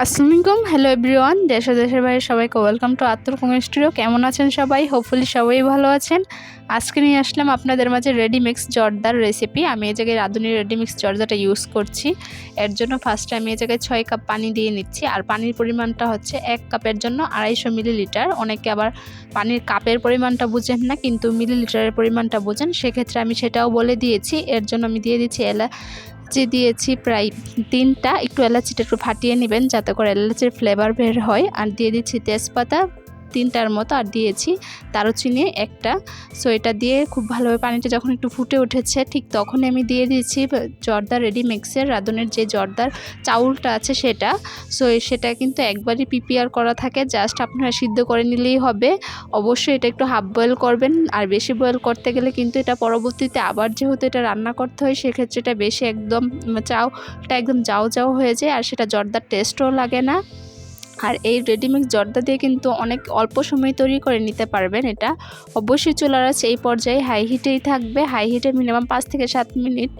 আসসালামু আলাইকুম hello everyone দেশ দেশের বাইরে সবাইকে ওয়েলকাম টু আত্মর কুমির স্টুডিও কেমন আছেন সবাই? হোপফুলি সবাই ভালো আছেন। আজকে নিয়ে আসলাম আপনাদের মাঝে রেডি মিক্স জর্দার রেসিপি আমি এই জায়গায় রাঁধুনি রেডি মিক্স জর্দাটা ইউজ করছি। এর জন্য ফার্স্টে আমি এই জায়গায় ছয় কাপ পানি দিয়ে নিচ্ছি। আর পানির পরিমাণটা হচ্ছে এক কাপের জন্য আড়াইশো মিলিলিটার অনেকে আবার পানির কাপের পরিমাণটা বুঝেন না, কিন্তু মিলিলিটারের পরিমাণটা বোঝেন। সেক্ষেত্রে আমি সেটাও বলে দিয়েছি। এর জন্য আমি দিয়ে দিচ্ছি এলা যে দিয়েছি প্রায় তিনটা। একটু এলাচিটা একটু ফাটিয়ে নেবেন, যাতে করে এলাচির ফ্লেভার বের হয়। আর দিয়ে দিচ্ছি তেজপাতা। তিনটার মতো আর দিয়েছি দারুচিনি একটা। সো এটা দিয়ে খুব ভালোভাবে পানিটা যখন একটু ফুটে উঠেছে, ঠিক তখনই আমি দিয়ে দিয়েছি জর্দার রেডি মিক্সের, রাঁধুনের যে জর্দার চাউলটা আছে সেটা। সো সেটা কিন্তু একবারই প্রিপেয়ার করা থাকে জাস্ট আপনারা সিদ্ধ করে নিলেই হবে। অবশ্যই এটা একটু হাফ বয়েল করবেন, আর বেশি বয়েল করতে গেলে কিন্তু এটা পরবর্তীতে আবার যেহেতু এটা রান্না করতে হয়, সেক্ষেত্রে এটা বেশি একদম চাউটা একদম যাও যাও হয়ে যায়, আর সেটা জর্দার টেস্টও লাগে না। আর এই রেডিমেড জর্দা দিয়ে কিন্তু অনেক অল্প সময় তৈরি করে নিতে পারবেন এটা। অবশ্যই চুলার আছে এই পর্যায়ে হাই হিটেই থাকবে। হাই হিটে মিনিমাম পাঁচ থেকে সাত মিনিট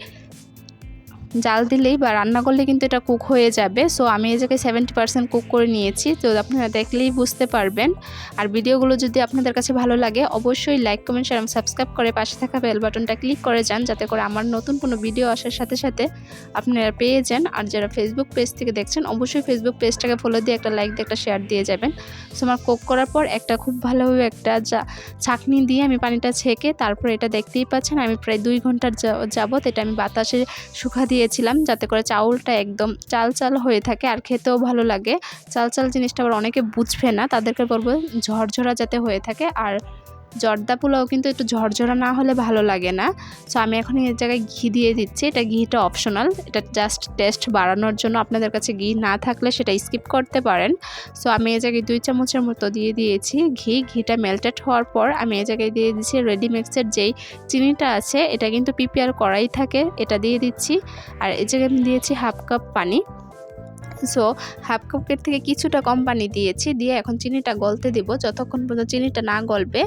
জাল দিলেই বা রান্না করলে কিন্তু এটা কুক হয়ে যাবে। সো আমি এই জায়গায় সেভেন্টি পার্সেন্ট কুক করে নিয়েছি। তো আপনারা দেখলেই বুঝতে পারবেন। আর ভিডিওগুলো যদি আপনাদের কাছে ভালো লাগে, অবশ্যই লাইক কমেন্ট শেয়ার সাবস্ক্রাইব করে পাশে থাকা বেল বাটনটা ক্লিক করে যান, যাতে করে আমার নতুন কোনো ভিডিও আসার সাথে সাথে আপনারা পেয়ে যান। আর যারা ফেসবুক পেজ থেকে দেখছেন, অবশ্যই ফেসবুক পেজটাকে ফলো দিয়ে একটা লাইক দিয়ে একটা শেয়ার দিয়ে যাবেন। সো আমার কুক করার পর একটা খুব ভালোভাবে একটা যা ছাঁকনি দিয়ে আমি পানিটা ছেঁকে তারপর এটা দেখতেই পাচ্ছেন, আমি প্রায় দুই ঘণ্টার যাবত এটা আমি বাতাসে শুকা দিয়ে দিয়েছিলাম যাতে করে চাউলটা একদম চাল চাল হয়ে থাকে আর খেতেও ভালো লাগে। চাল চাল জিনিসটা আবার অনেকে বুঝবে না। তাদেরকে বলব ঝরঝরা যাতে হয়ে থাকে। আর জর্দা পোলাও কিন্তু একটু ঝরঝরা না হলে ভালো লাগে না। সো আমি এখন এর জায়গায় ঘি দিয়ে দিচ্ছি। এটা ঘিটা অপশনাল এটা জাস্ট টেস্ট বাড়ানোর জন্য আপনাদের কাছে ঘি না থাকলে সেটা স্কিপ করতে পারেন। সো আমি এই জায়গায় দুই চামচের মতো দিয়ে দিয়েছি ঘি। ঘিটা মেল্টেড হওয়ার পর আমি এই জায়গায় দিয়ে দিচ্ছি রেডি মিক্সের যেই চিনিটা আছে, এটা কিন্তু প্রিপেয়ার করাই থাকে। এটা দিয়ে দিচ্ছি। আর এই জায়গায় আমি দিয়েছি হাফ কাপ পানি। সো হাফ কাপের থেকে কিছুটা কম পানি দিয়েছি, দিয়ে এখন চিনিটা গলতে দিব। যতক্ষণ পর্যন্ত চিনিটা না গলবে,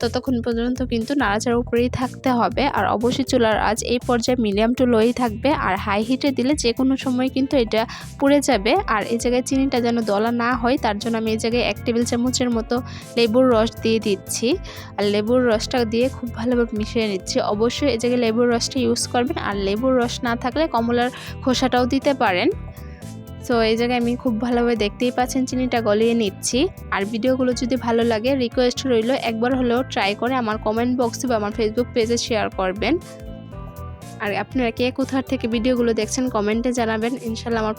ততক্ষণ পর্যন্ত কিন্তু নাড়াচাড়ার উপরেই থাকতে হবে। আর অবশ্যই চুলার আজ এই পর্যায়ে মিডিয়াম টু লোই থাকবে, আর হাই হিটে দিলে যে কোনো সময় কিন্তু এটা পুড়ে যাবে। আর এই জায়গায় চিনিটা যেন দলা না হয়, তার জন্য আমি এই জায়গায় এক টেবিল চামচের মতো লেবুর রস দিয়ে দিচ্ছি। আর লেবুর রসটা দিয়ে খুব ভালোভাবে মিশিয়ে নিচ্ছি। অবশ্যই এই জায়গায় লেবুর রসটা ইউজ করবেন। আর লেবুর রস না থাকলে কমলার খোসাটাও দিতে পারেন। সো এই জায়গায় আমি খুব ভালোভাবে দেখতেই পাচ্ছেন চিনিটা গলিয়ে নিচ্ছি। আর ভিডিওগুলো যদি ভালো লাগে রিকোয়েস্ট রইল একবার হলেও ট্রাই করে আমার কমেন্ট বক্সে বা আমার ফেসবুক পেজে শেয়ার করবেন। আর আপনারা কে কোথার থেকে ভিডিওগুলো দেখছেন কমেন্টে জানাবেন। ইনশাল্লাহ আমার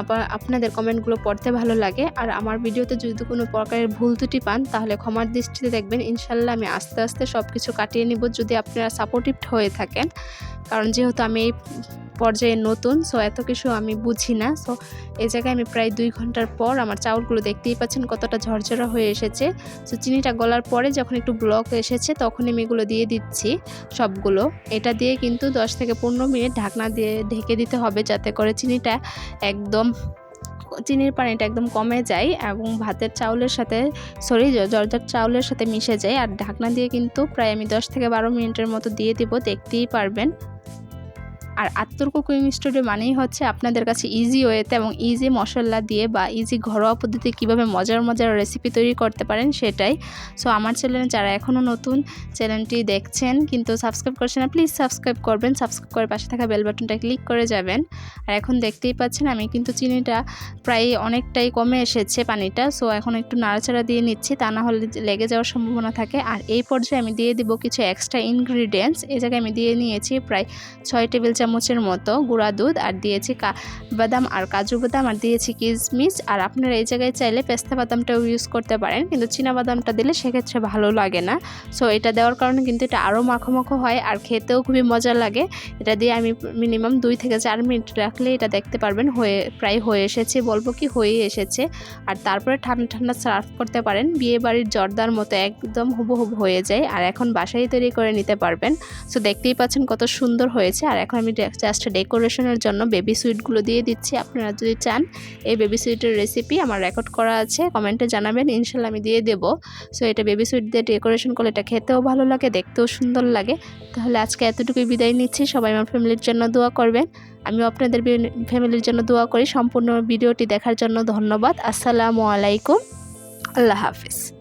আবার আপনাদের কমেন্টগুলো পড়তে ভালো লাগে। আর আমার ভিডিওতে যদি কোনো প্রকারের ভুল ত্রুটি পান, তাহলে ক্ষমার দৃষ্টিতে দেখবেন। ইনশাল্লাহ আমি আস্তে আস্তে সব কিছু কাটিয়ে নিব। যদি আপনারা সাপোর্টিভ হয়ে থাকেন কারণ যেহেতু আমি এই পর্যায়ে নতুন সো এত কিছু আমি বুঝি না। সো এই জায়গায় আমি প্রায় দুই ঘণ্টার পর আমার চাউলগুলো দেখতেই পাচ্ছেন কতটা ঝরঝরা হয়ে এসেছে। সো চিনিটা গলার পরে যখন একটু ব্লক এসেছে তখন আমি এগুলো দিয়ে দিচ্ছি সবগুলো। এটা দিয়ে কিন্তু দশ থেকে পনেরো মিনিট ঢাকনা দিয়ে ঢেকে দিতে হবে যাতে করে চিনিটা একদম, চিনির পানিটা একদম কমে যায় এবং ভাতের চাউলের সাথে সরি জর্দার চাউলের সাথে মিশে যায়। আর ঢাকনা দিয়ে কিন্তু প্রায় আমি দশ থেকে বারো মিনিটের মতো দিয়ে দিব, দেখতেই পারবেন। আর আত্মর কুকিং স্টুডিও মানেই হচ্ছে আপনাদের কাছে ইজি ওয়েতে এবং ইজি মশলা দিয়ে বা ইজি ঘরোয়া পদ্ধতি কীভাবে মজার মজার রেসিপি তৈরি করতে পারেন সেটাই। সো আমার চ্যানেলে যারা এখনও নতুন চ্যানেলটি দেখছেন কিন্তু সাবস্ক্রাইব করছেন না প্লিজ সাবস্ক্রাইব করবেন। সাবস্ক্রাইব করে পাশে থাকা বেল বাটনটা ক্লিক করে যাবেন। আর এখন দেখতেই পাচ্ছেন আমি কিন্তু চিনিটা প্রায় অনেকটাই কমে এসেছে পানিটা। সো এখন একটু নাড়াচাড়া দিয়ে নিচ্ছি, তা না হলে লেগে যাওয়ার সম্ভাবনা থাকে। আর এই পর্যায়ে আমি দিয়ে দিব কিছু এক্সট্রা ইনগ্রিডিয়েন্টস এই জায়গায় আমি দিয়ে নিয়েছি প্রায় ছয় টেবিল চামচের মতো গুঁড়া দুধ আর দিয়েছি বাদাম আর কাজু বাদাম আর দিয়েছি কিশমিশ। আর আপনারা এই জায়গায় চাইলে পেস্তা বাদামটাও ইউজ করতে পারেন, কিন্তু চীনা বাদামটা দিলে সেক্ষেত্রে ভালো লাগে না। সো এটা দেওয়ার কারণে কিন্তু এটা আরও মাখো হয় আর খেতেও খুবই মজা লাগে। এটা দিয়ে আমি মিনিমাম দুই থেকে চার মিনিট রাখলে এটা দেখতে পারবেন হয়ে, প্রায় হয়ে এসেছে, বলব কি হয়ে এসেছে। আর তারপরে ঠান্ডা ঠান্ডা সার্ভ করতে পারেন, বিয়ে বাড়ির জর্দার মতো একদম হুবহুব হয়ে যায়। আর এখন বাসায় তৈরি করে নিতে পারবেন। সো দেখতেই পাচ্ছেন কত সুন্দর হয়েছে। আর এখন আমি জাস্ট ডেকোরেশনের জন্য বেবি সুইটগুলো দিয়ে দিচ্ছি। আপনারা যদি চান, এই বেবি সুইটের রেসিপি আমার রেকর্ড করা আছে কমেন্টে জানাবেন, ইনশাল্লাহ আমি দিয়ে দেবো। সো এটা বেবি সুইট দিয়ে ডেকোরেশন করলে এটা খেতেও ভালো লাগে, দেখতেও সুন্দর লাগে। তাহলে আজকে এতটুকুই বিদায় নিচ্ছি, সবাই আমার ফ্যামিলির জন্য দোয়া করবেন। আমিও আপনাদের ফ্যামিলির জন্য দোয়া করি, সম্পূর্ণ ভিডিওটি দেখার জন্য ধন্যবাদ। আসসালামু আলাইকুম, আল্লাহ হাফিজ।